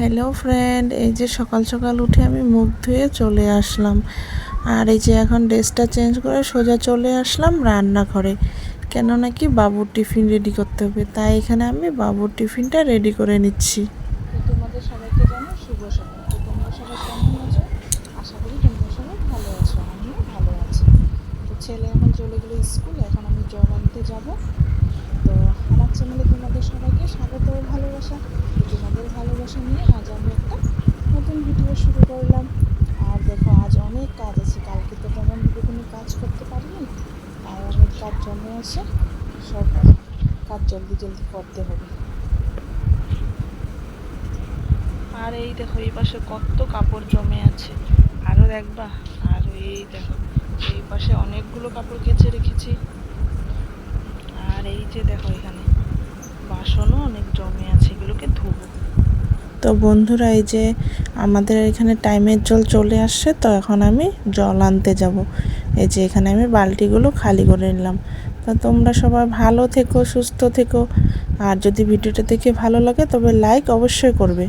Hello friend এই যে সকাল সকাল উঠে আমি মুখ ধুয়ে চলে আসলাম। আর এই যে এখন ড্রেসটা চেঞ্জ করে সোজা চলে আসলাম রান্নাঘরে। কেন নাকি বাবুর টিফিন রেডি করতে হবে? তাই এখানে আমি বাবুর টিফিনটা রেডি করে নিচ্ছি। তোমাদের সবাইকে জানো শুভ সকাল। তো আশা করি তোমরা সবাই ভালো আছো তো ছেলে এখন চলে গেলো স্কুল, এখন আমি জল আনতে যাব। তো আমার চ্যানেলে তোমাদের সবাইকে স্বাগত ভালোবাসা। ভালোবাসা নিয়ে আজ আমি একটা নতুন ভিডিও শুরু করলাম। আর দেখো, আজ অনেক কাজ আছে। কালকে তো তেমন কোনো কাজ করতে পারিনি। আর অনেক কাজ জমে আছে। সব কাজ জলদি জলদি করতে হবে। আর এই দেখো, এই পাশে কত কাপড় জমে আছে। আরও দেখবা। আর এই দেখো, এই পাশে অনেকগুলো কাপড় কেচে রেখেছি। আর এই যে দেখো এখানে বাসনও অনেক জমে আছে এগুলোকে ধুবো তো বন্ধুরা, এই যে আমাদের এখানে টাইমের জল চলে আসছে, তো এখন আমি জল আনতে যাব। এই যে এখানে আমি বালতিগুলো খালি করে নিলাম। তো তোমরা সবাই ভালো থেকো, সুস্থ থেকো। আর যদি ভিডিওটা দেখে ভালো লাগে, তবে লাইক অবশ্যই করবে।